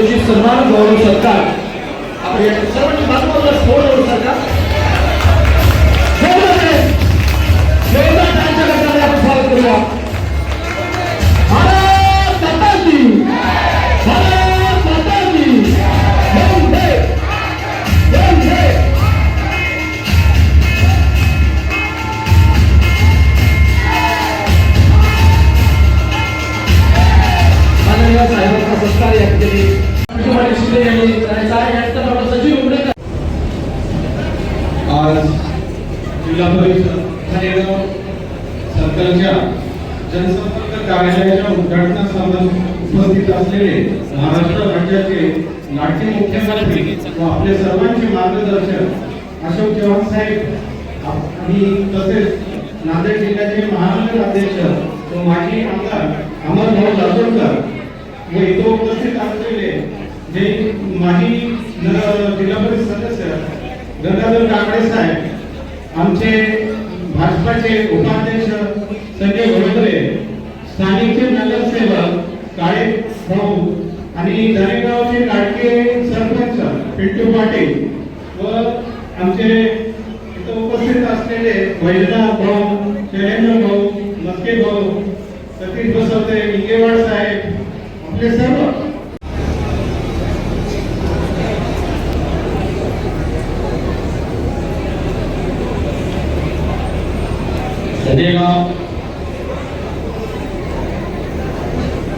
दिवशी सन्मान गौरव सत्कार आपण या सर्वांनी बाजूला थोडं सरकार शकता स्वागत करूया भारत उपस्थित असलेले महाराष्ट्र राज्याचे लाडके मुख्यमंत्री व आपले सर्वांचे मार्गदर्शक अशोक चव्हाण साहेब आणि तसेच नांदेड जिल्ह्याचे महानगर अध्यक्ष व माजी आमदार अमरभाऊ जातोडकर व इथं उपस्थित असलेले जे माजी जिल्हा परिषद सदस्य गंगाधर काकडे साहेब आमचे भाजपाचे उपाध्यक्ष संजय घोडकरे स्थानिक नगरसेवक काळे भाऊ आणि दरेगावचे लाडके सरपंच पिंटू पाटील व आमचे इथं उपस्थित असलेले वैद्यनाथ भाऊ शैलेंद्र भाऊ मस्के भाऊ सतीश बसवते इंगेवाड साहेब आपले सर्व.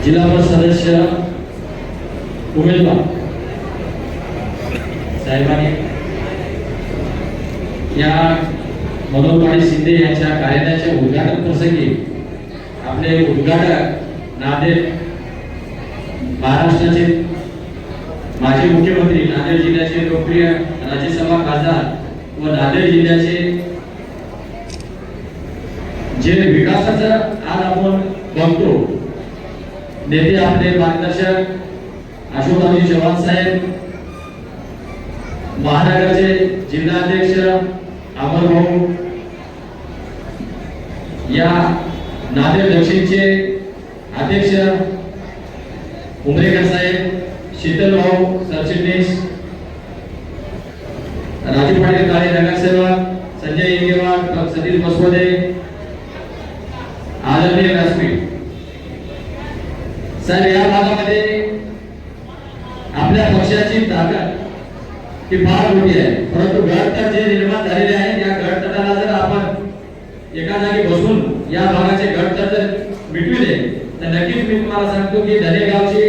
जिल्हा परिषद सदस्य उमेदवार साहेबांनी या मनोहरभाई शिंदे यांच्या कार्यालयाच्या उद्घाटन प्रसंगी आपले उद्घाटक नांदेड महाराष्ट्राचे माजी मुख्यमंत्री नांदेड जिल्ह्याचे लोकप्रिय राज्यसभा खासदार व नांदेड जिल्ह्याचे जे विकासाचं आज आपण बघतो नेते आपले मार्गदर्शक अशोकरावजी चव्हाण साहेब महानगरचे जिल्हाध्यक्ष अमर भाऊ या नादेव दक्षिणचे अध्यक्ष उमरेकर साहेब शीतल भाऊ सरचिटणीस राजू पाटील काळे नगरसेवक संजय इंगेवार सतीश बसवदे आदरणीय व्यासपीठ साहेब या भागामध्ये आपल्या पक्षाची ताकद ही फार मोठी आहे परंतु गटतट जे निर्माण झालेले आहेत या गटतटाला जर आपण एका जागी बसून या भागाचे गटतट जर मिटविले तर नक्कीच मी तुम्हाला सांगतो की धनेगावची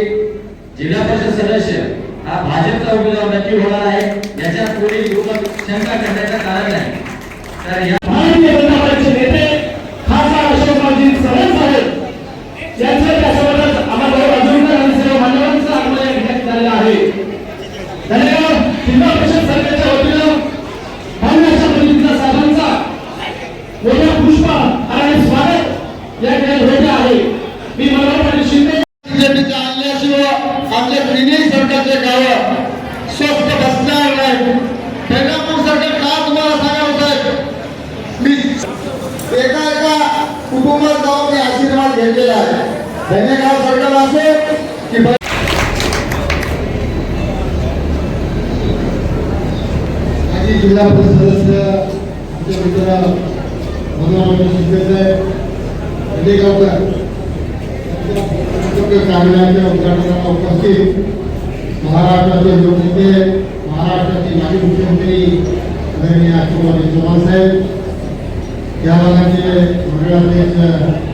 जिल्हा परिषद सदस्य हा भाजपचा उमेदवार नक्की होणार आहे. याच्या कोणी दुमत शंका करण्याचं कारण नाही. तर या भारतीय जनता पक्षाचे नेते खासदार अशोकरावजी चव्हाण साहेब यांच्या त्यासोबतच अमरभाऊ राजूरकर आणि सर्व मान्यवरांचं आगमन या ठिकाणी झालेलं आहे धन्यवाद जिल्हा परिषद सरकारच्या वतीनं भावनाच्या प्रतिनिधी साहेबांचा मोठ्या पुष्प आणि स्वागत या ठिकाणी होते आहे मी मनोहर पाटील शिंदे बीजेपीच्या आणल्याशिवाय आमच्या तिन्ही सरकारचे गाव स्वस्त बसणार नाही तेंगापूर सरकार का तुम्हाला सांगावं साहेब मी एका एका कुटुंबात जाऊन मी आशीर्वाद घेतलेला आहे धनेगाव सरकार असेल की माजी जिल्हा परिषद सदस्य आमचे मित्र शिंदेसाहेब कार्यालयाच्या उद्घाटनाला उपस्थित महाराष्ट्राचे लोकनेते महाराष्ट्राचे माजी मुख्यमंत्री आदरणीय चव्हाण साहेब या भागाचे मंडळाध्यक्ष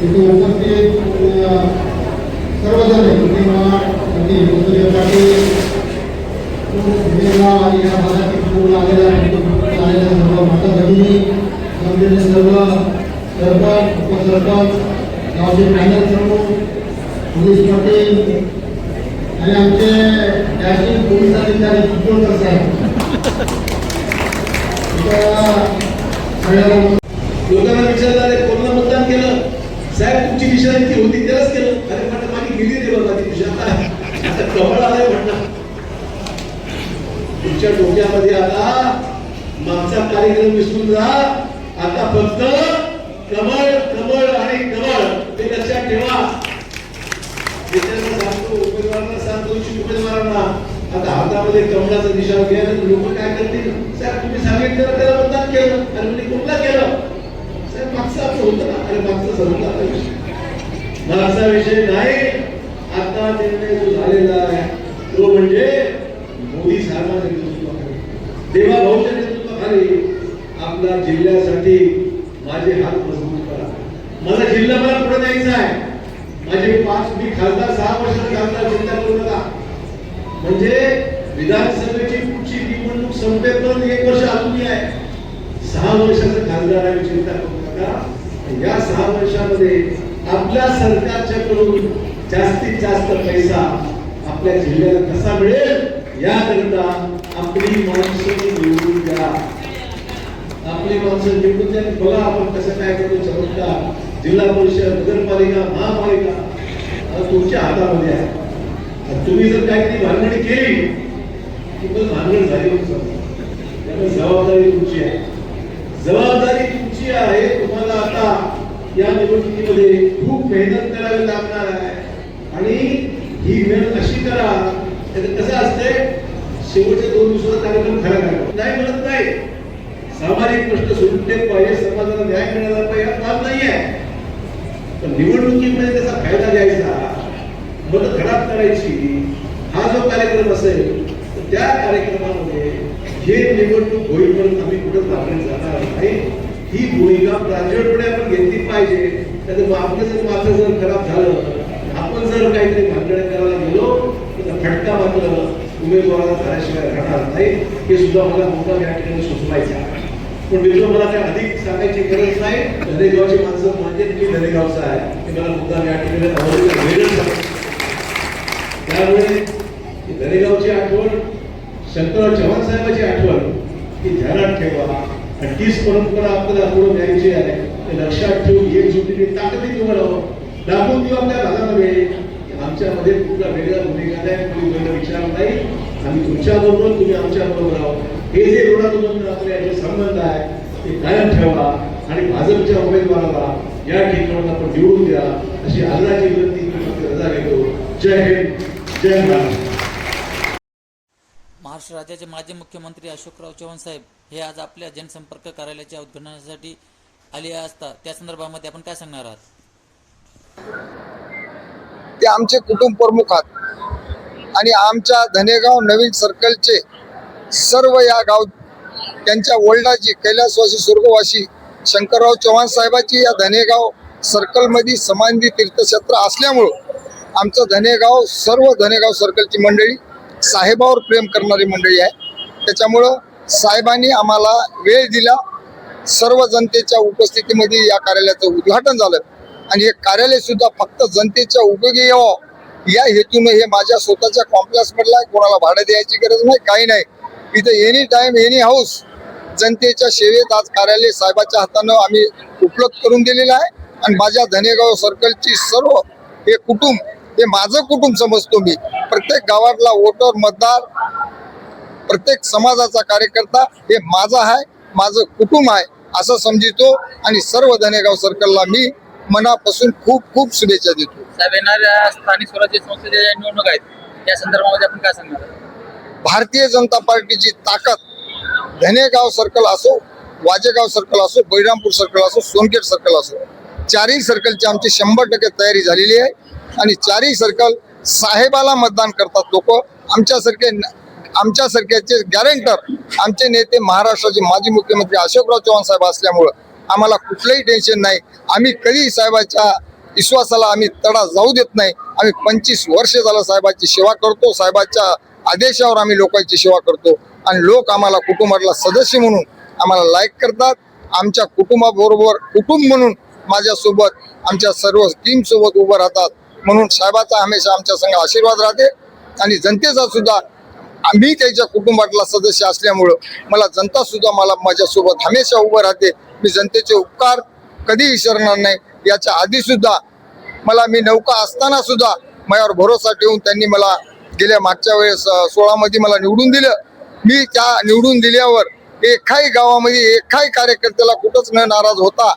तिथे उपस्थित म्हणजे, अ, सर्वजण प्रतिमा सतीश पाटील आणि या भागातील पूर्ण आलेल्या आलेल्या सर्व माता भगिनी जमलेले सर्व सरपंच उपसरपंच गावचे पॅनल पोलीस पाटील आणि आमचे पोलीस अधिकारी साहेब लोकांना विचारलं अरे कोणाला मतदान केलं साहेब तुमची दिशा ती होती त्यालाच केलं. अरे म्हटलं माझी गेली रे बाबा ती दिशा. आता कमळ आलाय म्हटलं. तुमच्या डोक्यामध्ये आता मागचा कार्यक्रम विसरून जा. आता फक्त कमळ कमळ आणि कमळ ते लक्षात ठेवा. देशाला सांगतो उमेदवारांना सांगतो उमेदवारांना आता हातामध्ये कमळाचा दिशा घ्या लोक काय करतील? साहेब तुम्ही सांगितलं त्याला मतदान केलं. आणि म्हणजे कुठला केलं साहेब मागचं आपलं होतं ना अरे मागचं संपला आता विषय विषय नाही. आता निर्णय जो झालेला आहे तो म्हणजे मोदी साहेबांच्या नेतृत्वाखाली. देवा भाऊच्या नेतृत्वाखाली आपल्या जिल्ह्यासाठी माझे हात मजबूत करा. माझा जिल्हा मला पुढे द्यायचा आहे. माझे पाच मी खासदार सहा वर्षाचा खासदार चिंता करू नका. म्हणजे विधानसभेची पुढची निवडणूक संपेपर्यंत एक वर्ष अजूनही आहे. सहा वर्षाचा खासदार आहे चिंता करू नका. या सहा वर्षामध्ये आपल्या सरकारच्याकडून जास्तीत जास्त पैसा आपल्या जिल्ह्याला कसा मिळेल याकरिता आपली माणसं निवडून द्या. आपली माणसं निवडून द्या बघा आपण कसं काय करतो चमत्कार. जिल्हा परिषद नगरपालिका महापालिका तुमच्या हातामध्ये आहे. तुम्ही जर काहीतरी भानगडी केली की पण भानगड झाली हो त्यामुळे जबाबदारी तुमची आहे. जबाबदारी तुमची आहे तुम्हाला आता या निवडणुकीमध्ये खूप मेहनत करावी लागणार आहे. आणि ही मेहनत अशी करा त्याचं कसं असते? शेवटचे दोन दिवसाचा कार्यक्रम खरा करा नाही म्हणत नाही. सामाजिक प्रश्न सुटले पाहिजे समाजाला न्याय मिळाला पाहिजे हा काम नाही आहे. पण निवडणुकीमध्ये त्याचा फायदा घ्यायचा. मत खराब करायची. हा जो कार्यक्रम असेल तर त्या कार्यक्रमामध्ये हे निवडणूक होईपर्यंत आम्ही कुठं थांबले जाणार नाही. ही भूमिका प्रांजळपणे आपण घेतली पाहिजे. त्याचं आपलं जर मात्र जर खराब झालं आपण जर काहीतरी भांडण करायला गेलो तर फटका मात्र उमेदवाराला झाल्याशिवाय राहणार नाही. हे सुद्धा मला मुद्दा या ठिकाणी सुचवायचं आहे. पण मित्र मला काय अधिक सांगायची गरज नाही. धनेगावची माणसं म्हणजे मी धनेगावचा आहे. हे मला मुद्दा या ठिकाणी वेगळं त्यामुळे धनेगावची आठवण शंकरराव चव्हाण साहेबांची आठवण ही ध्यानात ठेवा. आणि तीच परंपरा आपल्याला पुढे न्यायची आहे. ते लक्षात ठेवून एकजुटीने ताकदी तुम्हाला दाखवून देऊ आपल्या भागामध्ये. आमच्यामध्ये कुठला वेगळा भूमिका नाही कुणी वेगळा विचार नाही. आम्ही तुमच्या बरोबर तुम्ही आमच्या बरोबर आहोत. हे जे ऋणानुबंध आपले याचे संबंध आहे ते कायम ठेवा आणि भाजपच्या उमेदवाराला या ठिकाणी आपण निवडून द्या. अशी आग्रहाची विनंती रजा घेतो जय हिंद. जय महाराष्ट्र. महाराष्ट्र राज्याचे माजी मुख्यमंत्री अशोकराव चव्हाण साहेब हे आज आपल्या जनसंपर्क कार्यालयाच्या उद्घाटनासाठी आले असता त्या संदर्भामध्ये आपण काय सांगणार आहात? ते आमचे कुटुंब प्रमुख आहात. आणि आमच्या धनेगाव नवीन सर्कलचे सर्व या गाव त्यांच्या वडिलाची कैलासवासी स्वर्गवासी शंकरराव चव्हाण साहेबाची या धनेगाव सर्कलमध्ये समाधी तीर्थक्षेत्र असल्यामुळं आमचं धनेगाव सर्व धनेगाव सर्कलची मंडळी साहेबावर प्रेम करणारी मंडळी आहे. त्याच्यामुळं साहेबांनी आम्हाला वेळ दिला. सर्व जनतेच्या उपस्थितीमध्ये या कार्यालयाचं उद्घाटन झालं. आणि हे कार्यालय सुद्धा फक्त जनतेच्या उपयोगी यावं. या हेतून हे माझ्या स्वतःच्या कॉम्प्लेक्स मधला आहे कोणाला भाडं द्यायची गरज नाही काही नाही. इथं एनी टाइम एनी हाऊस जनतेच्या सेवेत आज कार्यालय साहेबाच्या हातानं आम्ही उपलब्ध करून दिलेलं आहे. आणि माझ्या धनेगाव सर्कलची सर्व हे कुटुंब हे माझं कुटुंब समजतो मी. प्रत्येक गावातला वोटर मतदार प्रत्येक समाजाचा कार्यकर्ता हे माझा आहे माझं कुटुंब आहे असं समजितो आणि सर्व धनेगाव सर्कलला मी मनापासून खूप खूप शुभेच्छा देतो. साहेब येणाऱ्या स्थानिक स्वराज्य संस्थेच्या ज्या निवडणूक आहेत त्या संदर्भामध्ये आपण काय सांगणार? भारतीय जनता पार्टीची ताकद धनेगाव सर्कल असो वाजेगाव सर्कल असो बळीरामपूर सर्कल असो सोनगेट सर्कल असो चारही सर्कलची आमची शंभर टक्के तयारी झालेली आहे. आणि चारही सर्कल साहेबाला मतदान करतात लोक. आमच्यासारखे आमच्यासारख्याचे गॅरेंटर आमचे नेते महाराष्ट्राचे माजी मुख्यमंत्री अशोकराव चव्हाण साहेब असल्यामुळं आम्हाला कुठलंही टेन्शन नाही. आम्ही कधी साहेबाच्या विश्वासाला आम्ही तडा जाऊ देत नाही. आम्ही पंचवीस वर्ष झालं साहेबाची सेवा करतो. साहेबाच्या आदेशावर आम्ही लोकांची सेवा करतो. आणि लोक आम्हाला कुटुंबातला सदस्य म्हणून आम्हाला लाईक करतात. आमच्या कुटुंबाबरोबर कुटुंब म्हणून माझ्यासोबत आमच्या सर्व टीमसोबत उभं राहतात. म्हणून साहेबाचा हमेशा आमच्या संघ आशीर्वाद राहते. आणि जनतेचा सुद्धा मी त्याच्या कुटुंबातला सदस्य असल्यामुळं मला जनता सुद्धा मला माझ्यासोबत हमेशा उभं राहते. मी जनतेचे उपकार कधी विसरणार नाही. याच्या आधी सुद्धा मला मी नौका असताना सुद्धा माझ्यावर भरोसा ठेवून त्यांनी मला गेल्या मागच्या वेळेस सोळामध्ये मला निवडून दिलं. मी त्या निवडून दिल्यावर एकाही गावामध्ये एकाही कार्यकर्त्याला कुठंच न नाराज होता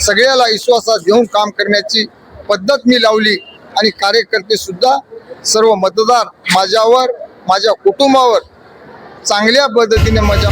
सगळ्याला विश्वासात घेऊन काम करण्याची पद्धत मी लावली. आणि कार्यकर्ते सुद्धा सर्व मतदार माझ्यावर माझ्या कुटुंबावर चांगल्या पद्धतीने मजा